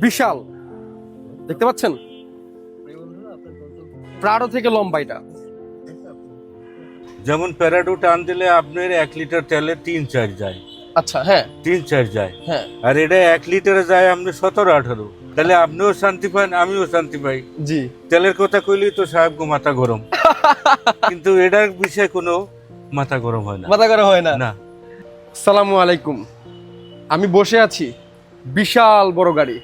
বিশাল। দেখতে পাচ্ছেন? প্রাড়ো থেকে লম্বা এটা। যেমন প্যারাডো টান দিলে আপনার এক লিটার তেলে তিন চার যায়। আচ্ছা হ্যাঁ। তিন চার যায়। হ্যাঁ। আর এটা এক লিটারে যায় আপনি সতেরো আঠারো। তাহলে আপনিও শান্তি পান আমিও শান্তি পাই। জি। তেলের কথা কইলেই তো সাহেব মাথা গরম। কিন্তু এটার বিষয়ে কোনো মাথা গরম হয় না। মাথা করা হয় না? না। সালামু আলাইকুম। আমি বসে আছি। বিশাল বড় গাড়ি।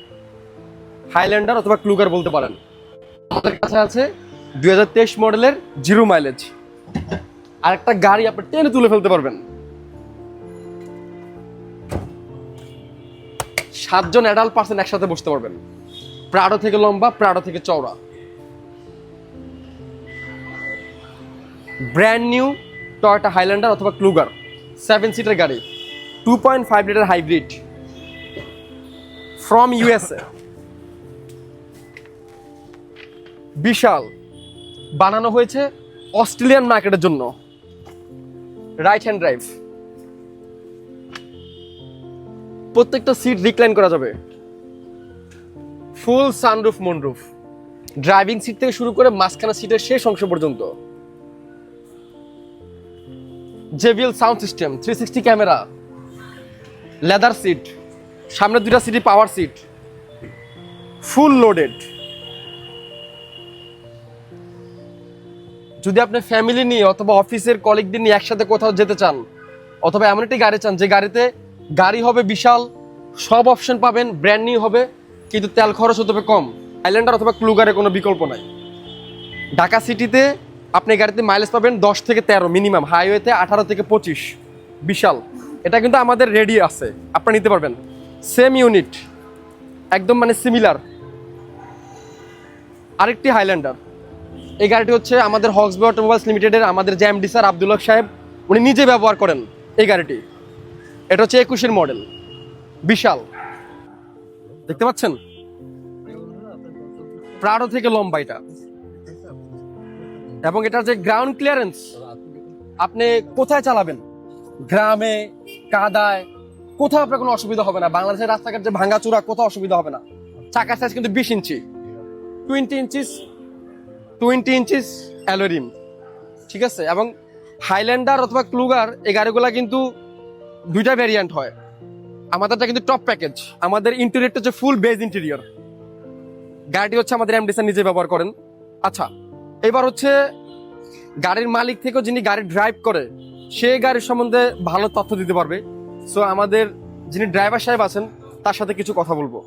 হাইল্যান্ডার অথবা ক্লুগার বলতে পারেন। আমাদের কাছে আছে দুই হাজার তেইশ মডেলের জিরো মাইলেজ। আর একটা গাড়ি আপনি টেনে তুলে ফেলতে পারবেন। সাতজন অ্যাডাল্ট পার্সন একসাথে বসতে পারবেন। প্রাড়ো থেকে লম্বা প্রাড়ো থেকে চওড়া। ব্র্যান্ড নিউ টয়োটা হাইল্যান্ডার অথবা ক্লুগার সেভেন সিটার গাড়ি two point five litre hybrid from USA বিশাল বানানো হয়েছে অস্ট্রেলিয়ান মার্কেটের জন্য। রাইট হ্যান্ড ড্রাইভ প্রত্যেকটা সিট রিক্লাইন করা যাবে। Full sunroof moonroof driving seat থেকে শুরু করে মাঝখানা সিটের শেষ অংশ পর্যন্ত। JBL sound system three sixty camera leather seat সামনে দুটা সিটি পাওয়ার সিট ফুল লোডেড যদি আপনি ফ্যামিলি নিয়ে অথবা অফিসের কলিগদের নিয়ে একসাথে কোথাও যেতে চান, অথবা এমন একটি গাড়ি চান যে গাড়িতে গাড়ি হবে বিশাল, সব অপশন পাবেন ব্র্যান্ড নিউ হবে, কিন্তু তেল খরচ হতে হবে কম। আইল্যান্ডার অথবা ক্লুগারের কোনো বিকল্প নাই। ঢাকা সিটিতে আপনি গাড়িতে মাইলেজ পাবেন দশ থেকে তেরো মিনিমাম হাইওয়েতে আঠারো থেকে পঁচিশ, বিশাল। এটা কিন্তু আমাদের রেডি আছে, আপনারা নিতে পারবেন। সেম ইউনিট একদম মানে সিমিলার আরেকটি হাইল্যান্ডার এই গাড়িটি হচ্ছে আমাদের হক্সবে অটোমোবাইলস লিমিটেডের আমাদের জ্যাম এমডি স্যার আবদুল্লাহ সাহেব, উনি নিজে ব্যবহার করেন এই গাড়িটি। এটা হচ্ছে একুশের মডেল বিশাল। দেখতে পাচ্ছেন? প্রাড়ো থেকে লম্বা এটা। এবং এটার যে গ্রাউন্ড ক্লিয়ারেন্স আপনি কোথায় চালাবেন? গ্রামে, কাদায়, কোথাও আপনার কোনো অসুবিধা হবে না। বাংলাদেশের রাস্তাঘাট যে ভাঙাচোরা কোথাও অসুবিধা হবে না। চাকার সাইজ কিন্তু বিশ ইঞ্চি twenty inches twenty inches alloy rim ঠিক আছে? এবং হাইল্যান্ডার অথবা ক্লুগার এই গাড়িগুলো কিন্তু দুইটা ভ্যারিয়েন্ট হয়। আমাদেরটা কিন্তু টপ প্যাকেজ আমাদের ইন্টেরিয়রটা হচ্ছে ফুল বেজ ইন্টেরিয়র গাড়িটি হচ্ছে আমাদের স্যার নিজে ব্যবহার করেন। আচ্ছা এবার হচ্ছে গাড়ির মালিক থেকেও যিনি গাড়ি ড্রাইভ করে সে গাড়ির সম্বন্ধে ভালো তথ্য দিতে পারবে। সো আমাদের যিনি ড্রাইভার সাহেব আছেন তার সাথে কিছু কথা বলব।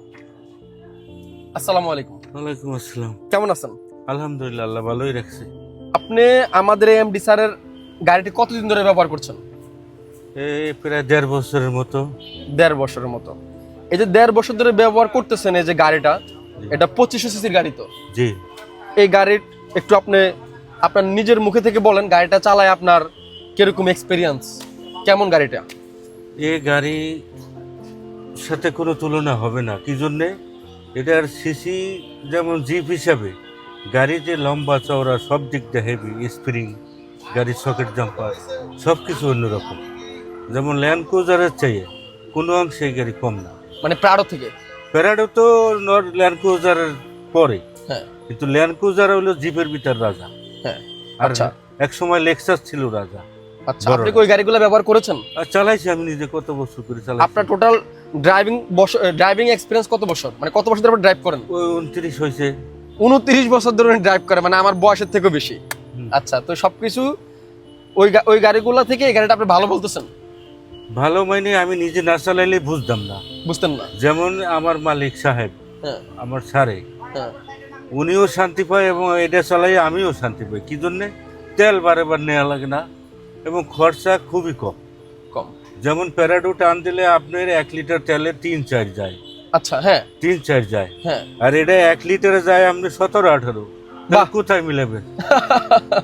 আসসালামু আলাইকুম। ওয়ালাইকুম আসসালাম। কেমন আছেন? আলহামদুলিল্লাহ আল্লাহ ভালোই রাখছে। আপনি আমাদের এমডি স্যারের গাড়িটি কতদিন ধরে ব্যবহার করছেন? এই প্রায় দেড় বছরের মতো। দেড় বছরের মতো। এই যে দেড় বছর ধরে ব্যবহার করতেছেন এই যে গাড়িটা এটা পঁচিশশো সিসির গাড়ি তো? জি। এই গাড়ির একটু আপনি আপনার নিজের মুখে থেকে বলেন গাড়িটা চালায় আপনার কীরকম এক্সপিরিয়েন্স কেমন গাড়িটা? এই গাড়ি সাথে কোনো তুলনা হবে না। কি জন্যে? এটার সিসি যেমন জিপ হিসাবে গাড়ি যে লম্বা চওড়া সব দিক দিয়ে হেভি স্প্রিং গাড়ির সকেট জাম্পার সব কিছু অন্যরকম। যেমন ল্যান্ড ক্রুজারের চাইয়ে কোনো অংশে এই গাড়ি কম না। মানে প্রাড়ো থেকে? প্যারাডো তো ল্যান্ড ক্রুজারের পরে। হ্যাঁ। কিন্তু ল্যান্ড ক্রুজার হলো জিপের ভিতর রাজা। হ্যাঁ। আর আচ্ছা। এক সময় লেক্সাস ছিল রাজা। আচ্ছা বড় আপনি কি ওই গাড়িগুলো ব্যবহার করেছেন? আর চালাইছি আমি নিজে কত বছর করে চালাইছি। আপনার টোটাল ড্রাইভিং ড্রাইভিং এক্সপিরিয়েন্স কত বছর? মানে কত বছর ধরে ড্রাইভ করেন? উনত্রিশ হয়েছে উনত্রিশ বছর ধরে ড্রাইভ করে মানে আমার বয়সের থেকেও বেশি। আচ্ছা তো সবকিছু ওই ওই গাড়িগুলো থেকে এই গাড়িটা আপনি ভালো বলতেছেন? ভালো মাইনে আমি নিজে না চালাইলে বুঝতাম না। বুঝতেন না? যেমন আমার মালিক সাহেব হ্যাঁ। আমার সারে হ্যাঁ। উনিও শান্তি পায় এবং এটা চালাই আমিও শান্তি পাই। কি জন্যে? তেল বারে বার নেওয়া লাগে না এবং খরচা খুবই কম। কম। যেমন প্যারাডো আন দিলে আপনার এক লিটার তেলে তিন চার যায়। আচ্ছা হ্যাঁ। তিন চার যায়। হ্যাঁ। আর এটা এক লিটারে যায় আপনি সতেরো আঠারো। কোথায় মিলাবেন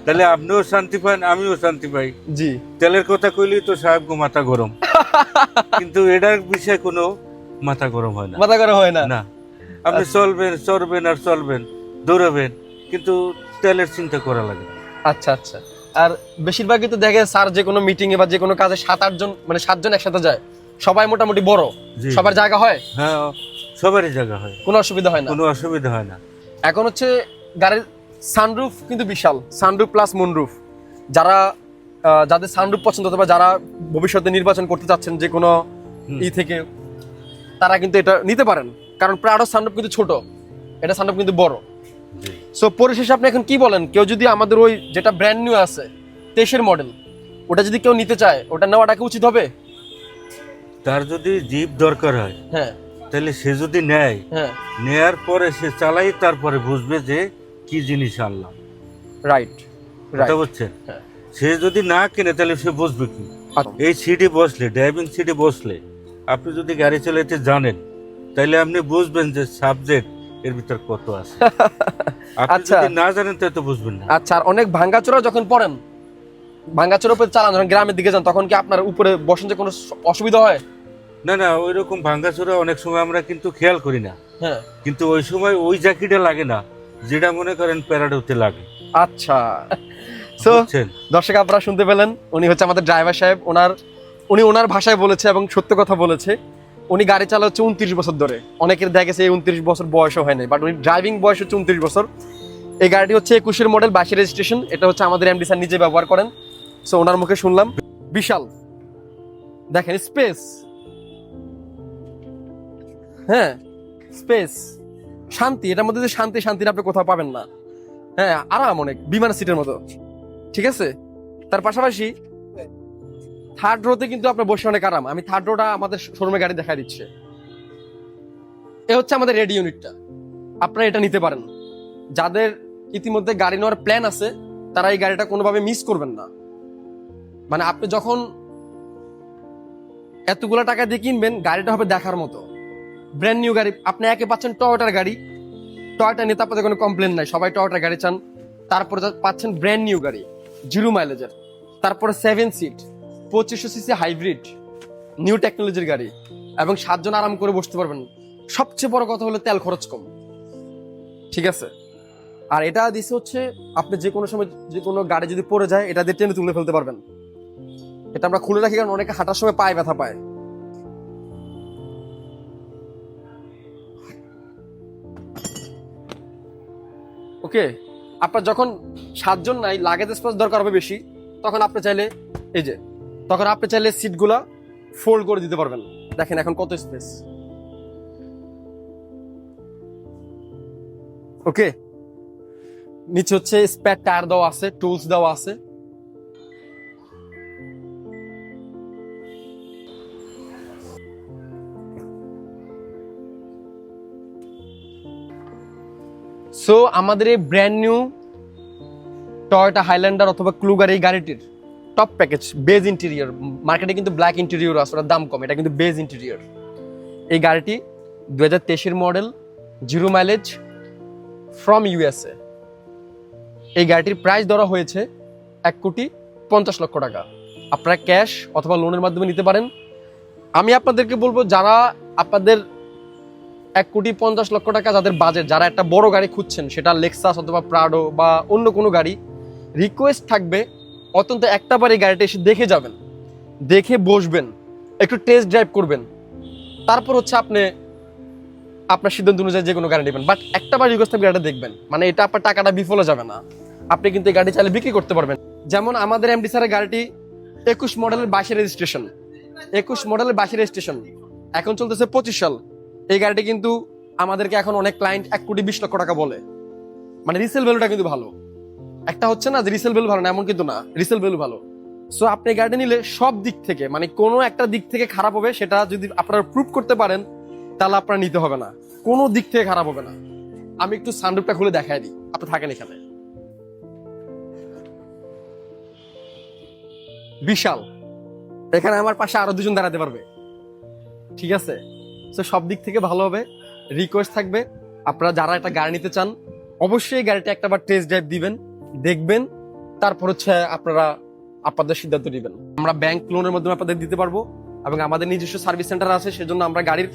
তাহলে আপনিও শান্তি পান আমিও শান্তি পাই। জি। তেলের কথা কইলেই তো সাহেব গো মাথা গরম। কিন্তু এটার বিষয়ে কোনো মাথা গরম হয় না। মাথা করা হয় না? না। আপনি চলবেন চড়বেন আর চলবেন দৌড়াবেন কিন্তু তেলের চিন্তা করা লাগে আচ্ছা আচ্ছা। আর বেশিরভাগই তো দেখে স্যার যে কোনো মিটিং এ বা যে কোনো কাজে সাত আট জন মানে সাতজন একসাথে যায়। সবাই মোটামুটি বড়। সবার জায়গা হয়? হ্যাঁ সবারই জায়গা হয়। কোনো অসুবিধা হয় না? কোনো অসুবিধা হয় না। এখন হচ্ছে গাড়ির সানরুফ কিন্তু বিশাল। সানরুফ প্লাস মুনরুফ যারা যাদের সানরুফ পছন্দ অথবা যারা ভবিষ্যতে নির্বাচন করতে চাচ্ছেন যে কোনো ই থেকে তারা কিন্তু এটা নিতে পারেন। কারণ প্রাডো সানরুফ কিন্তু ছোট। এটা সানরুফ কিন্তু বড়। সো পরিশেষে আপনি এখন কি বলেন? কেউ যদি আমাদের ওই যেটা ব্র্যান্ড নিউ আছে তেইশের মডেল ওটা যদি কেউ নিতে চায় ওটা নেওয়াটা কি উচিত হবে? তার যদি জিপ দরকার হয় হ্যাঁ। তাহলে সে যদি নেয় হ্যাঁ। নেয়ার পরে সে চালাই তারপরে বুঝবে যে কি জিনিস আনলাম। রাইট কথা বুঝছেন হ্যাঁ। সে যদি না কিনে তাহলে সে বুঝবে কি? আচ্ছা। এই সিটে বসলে ড্রাইভিং সিটে বসলে আপনি যদি গাড়ি চালাতে জানেন তাহলে আপনি বুঝবেন যে সাবজেক্ট এর ভিতর কত আছে। আপনি আচ্ছা। যদি না জানেন তাহলে তো বুঝবেন না। আচ্ছা আর অনেক ভাঙ্গাচোরা যখন পড়েন ভাঙ্গাচোরা উপরে চালান যখন গ্রামের দিকে যান তখন কি আপনার উপরে বসেন যে কোনো অসুবিধা হয়? না না ওই রকম ভাঙ্গাচোরা অনেক সময় আমরা কিন্তু খেয়াল করি না। হ্যাঁ। কিন্তু ওই সময় ওই জ্যাকেটে লাগে না যেটা মনে করেন প্যারাডোতে লাগে। আচ্ছা। সো দর্শক আপনারা শুনতে পেলেন উনি হচ্ছে আমাদের ড্রাইভার সাহেব ওনার উনি ওনার ভাষায় বলেছে এবং সত্য কথা বলেছে। উনি গাড়ি চালা হচ্ছে উনত্রিশ বছর ধরে। অনেকের দেখা গেছে এই উনত্রিশ বছর বয়সও হয় নাই বাট উনি ড্রাইভিং বয়স হচ্ছে উনত্রিশ বছর। এই গাড়িটি হচ্ছে একুশের মডেল বাইশের রেজিস্ট্রেশন এটা হচ্ছে আমাদের এমডি স্যার নিজে ব্যবহার করেন। সো ওনার মুখে শুনলাম, বিশাল। দেখেন স্পেস হ্যাঁ স্পেস শান্তি, এটার মধ্যে যে শান্তি শান্তি আপনি কোথাও পাবেন না। হ্যাঁ আরাম অনেক বিমান সিটের মতো। ঠিক আছে? তার পাশাপাশি থার্ড রোতে কিন্তু আপনার বসে অনেক আরাম। আমি থার্ড রোটা আমাদের শোরুমে গাড়ি দেখা দিচ্ছে। এ হচ্ছে আমাদের রেডি ইউনিটটা আপনারা এটা নিতে পারেন। যাদের ইতিমধ্যে গাড়ি নেওয়ার প্ল্যান আছে, তারা এই গাড়িটা কোনোভাবে মিস করবেন না। মানে আপনি যখন এতগুলো টাকা দিয়ে কিনবেন, গাড়িটা হবে দেখার মতো। ব্র্যান্ড নিউ গাড়ি। আপনি একে পাচ্ছেন টয়োটার গাড়ি। টয়োটা নিয়ে আপনাদের কোনো কমপ্লেন নাই। সবাই টয়োটার গাড়ি চান। তারপরে পাচ্ছেন ব্র্যান্ড নিউ গাড়ি জিরো মাইলেজের তারপরে সেভেন সিট পঁচিশশো সিসি হাইব্রিড নিউ টেকনোলজির গাড়ি। এবং সাতজন আরাম করে বসতে পারবেন। সবচেয়ে বড় কথা হলো তেল খরচ কম। ঠিক আছে? আর এটা দিছে হচ্ছে, আপনি যে কোনো সময় যে কোনো গাড়ি যদি পড়ে যায়, এটা দিয়ে টেনে তুলে ফেলতে পারবেন। এটা আমরা খুলে রাখি কারণ অনেকে হাঁটার সময় পায়ে ব্যথা পায়। ওকে, আপনার যখন সাতজন নাই লাগেজ স্পেস দরকার হবে বেশি, তখন আপনি চাইলে, এই যে, তখন আপনি চাইলে সিটগুলা ফোল্ড করে দিতে পারবেন। দেখেন এখন কত স্পেস ওকে, নিচে হচ্ছে স্প্যার টায়ার দেওয়া আছে টুলস দেওয়া আছে। সো আমাদের এই ব্র্যান্ড নিউ টয়োটা হাইল্যান্ডার অথবা ক্লুগার এই গাড়িটির টপ প্যাকেজ বেজ ইন্টেরিয়র মার্কেটে কিন্তু ব্ল্যাক ইন্টেরিয়র আছে, ওটার দাম কম, এটা কিন্তু বেজ ইন্টেরিয়র এই গাড়িটি দু হাজার তেইশের model zero mileage from USA এই গাড়িটির প্রাইস ধরা হয়েছে এক কোটি পঞ্চাশ লক্ষ টাকা। আপনারা ক্যাশ অথবা লোনের মাধ্যমে নিতে পারেন। আমি আপনাদেরকে বলব, যারা আপনাদের এক কোটি পঞ্চাশ লক্ষ টাকা যাদের বাজেট যারা একটা বড় গাড়ি খুঁজছেন, সেটা লেক্সাস অথবা প্রাডো বা অন্য কোনো গাড়ি রিকোয়েস্ট থাকবে, অত্যন্ত একটা বার এই গাড়িটা এসে দেখে যাবেন, দেখে বসবেন, একটু টেস্ট ড্রাইভ করবেন। তারপর হচ্ছে আপনি, আপনার সিদ্ধান্ত অনুযায়ী যে কোনো গাড়ি নেবেন। বাট একটা বার রিকোয়েস্ট থাকবে গাড়িটা দেখবেন। মানে এটা আপনার টাকাটা বিফলে যাবে না। আপনি কিন্তু এই গাড়ি চাইলে বিক্রি করতে পারবেন। যেমন আমাদের এমডি স্যারের গাড়িটি একুশ মডেলের বাইশের রেজিস্ট্রেশন একুশ মডেলের বাইশের রেজিস্ট্রেশন এখন চলতেছে পঁচিশ সাল। এই গাড়িটি কিন্তু আমাদেরকে এখন অনেক ক্লায়েন্ট এক কোটি বিশ লক্ষ টাকা বলে। মানে রিসেল ভ্যালুটা কিন্তু ভালো। একটা হচ্ছে না যে রিসেল ভ্যালু ভালো না, এমন কিন্তু না। রিসেল ভ্যালু ভালো। সো আপনি গাড়িটা নিলে সব দিক থেকে মানে কোনো একটা দিক থেকে খারাপ হবে, সেটা যদি আপনারা প্রুভ করতে পারেন, তাহলে আপনার নিতে হবে না। কোনো দিক থেকে খারাপ হবে না। আমি একটু সানরুফটা খুলে দেখাই দিই। আপনি থাকেন এখানে। বিশাল। এখানে আমার পাশে আরও দুজন দাঁড়াতে পারবে। ঠিক আছে? তো সব দিক থেকে ভালো হবে। রিকোয়েস্ট থাকবে। আপনারা যারা একটা গাড়ি নিতে চান, অবশ্যই গাড়িটা একটা বার টেস্ট ড্রাইভ দিবেন, দেখবেন, তারপর হচ্ছে আপনারা আপনাদের সিদ্ধান্ত নেবেন। আমরা ব্যাংক লোনের মাধ্যমে আপনাদের দিতে পারব এবং আমাদের নিজস্ব সার্ভিস সেন্টার আছে, সেজন্য আমরা গাড়ির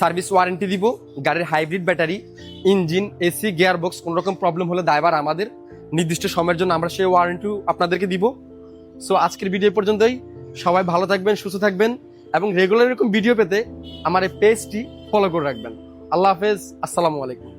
সার্ভিস ওয়ারেন্টি দিব। গাড়ির hybrid battery engine AC gear box কোন রকম প্রবলেম হলে দায়বার আমাদের নির্দিষ্ট সময়ের জন্য আমরা সেই ওয়ারেন্টিও আপনাদেরকে দিব। সো আজকের ভিডিও পর্যন্তই। সবাই ভালো থাকবেন, সুস্থ থাকবেন। এবং রেগুলার এরকম ভিডিও পেতে আমার এই পেজটি ফলো করে রাখবেন। আল্লাহ হাফেজ, আসসালামু আলাইকুম।